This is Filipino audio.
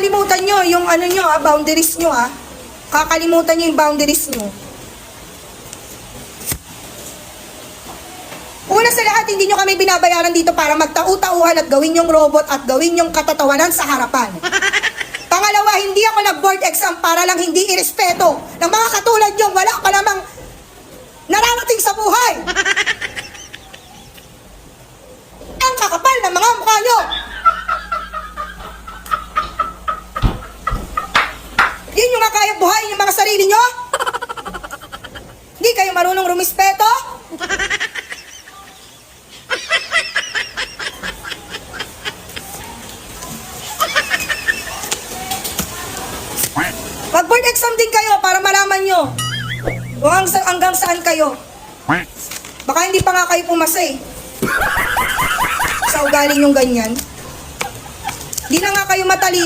Kakalimutan nyo yung ano nyo ha, boundaries nyo ha. Kakalimutan nyo yung boundaries nyo. Una sa lahat, hindi nyo kami binabayaran dito para magtau-tauhan at gawin yung robot at gawin yung katatawanan sa harapan. Pangalawa, hindi ako nag-board exam para lang hindi irespeto ng mga katulad nyo. Wala pa namang nararating sa buhay. Ang kakapal ng mga mukha nyo. Yun yung nga kaya buhayin yung mga sarili nyo? Hindi kayo marunong rumispeto? Mag-board exam din kayo para malaman nyo kung hanggang, hanggang saan kayo. Baka hindi pa nga kayo pumasa eh. Sa ugali yung ganyan. Di na nga kayo matalino